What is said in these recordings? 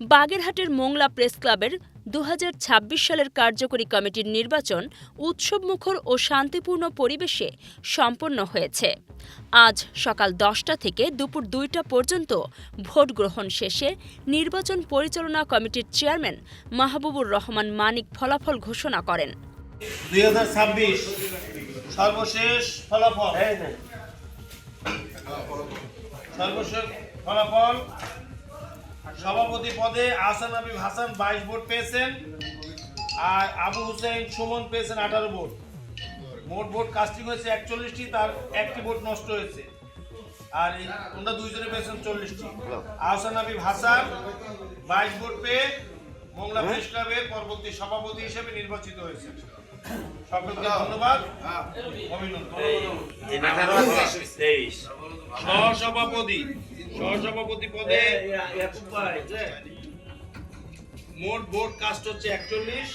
বাগেরহাটের মোংলা প্রেস ক্লাবের দু হাজার ছাব্বিশ সালের কার্যকরী কমিটির নির্বাচন উৎসবমুখর ও শান্তিপূর্ণ পরিবেশে সম্পন্ন হয়েছে। আজ সকাল দশটা থেকে দুপুর দুইটা পর্যন্ত ভোট গ্রহণ শেষে নির্বাচন পরিচালনা কমিটির চেয়ারম্যান মাহবুবুর রহমান মানিক ফলাফল ঘোষণা করেন। দুই সর্বশেষ ফলাফল। সর্বশেষ ফলাফল সভাপতি পদে আসান হাবিব হাসান বাইশ ভোট পেয়েছেন আর আবু হুসেন সুমন পেয়েছেন আঠারো ভোট। মোট ভোট কাস্টিং হয়েছে একচল্লিশটি তার একটি ভোট নষ্ট হয়েছে। আর এই ওনারা দুইজনে পেয়েছেন চল্লিশটি। আহসান হাবিব হাসান বাইশ ভোট পেয়ে মোংলা প্রেস ক্লাবের পরবর্তী সভাপতি হিসেবে নির্বাচিত হয়েছে সকলকে ধন্যবাদ। অভিনন্দন। সহসভাপতি সহসভাপতি পদে মোট ভোট কাস্ট হচ্ছে একচল্লিশ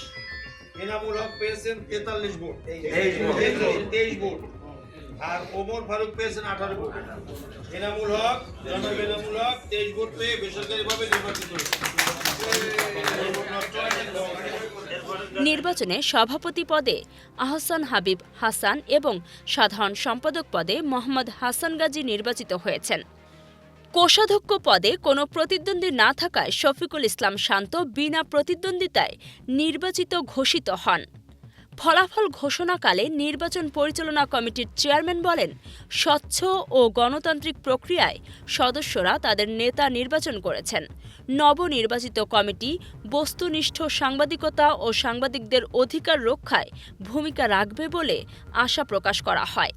এনামুল হক পেয়েছেন তেতাল্লিশ ভোট তেইশ ভোট আর ওমর ফারুক পেয়েছেন আঠারো ভোট এনামুল হক জনাব এনামুল হক তেইশ ভোট পেয়ে নির্বাচিত নির্বাচনে সভাপতি পদে আহসান হাবিব হাসান এবং সাধারণ সম্পাদক পদে মোহাম্মদ হাসান গাজী নির্বাচিত হয়েছেন কোষাধ্যক্ষ পদে কোনো প্রতিদ্বন্দ্বী না থাকায় শফিকুল ইসলাম শান্ত বিনা প্রতিদ্বন্দ্বিতায় নির্বাচিত ঘোষিত হন। ফলাফল ঘোষণাকালে নির্বাচন পরিচালনা কমিটির চেয়ারম্যান বলেন, স্বচ্ছ ও গণতান্ত্রিক প্রক্রিয়ায় সদস্যরা তাদের নেতা নির্বাচন করেছেন। নবনির্বাচিত কমিটি বস্তুনিষ্ঠ সাংবাদিকতা ও সাংবাদিকদের অধিকার রক্ষায় ভূমিকা রাখবে বলে আশা প্রকাশ করা হয়।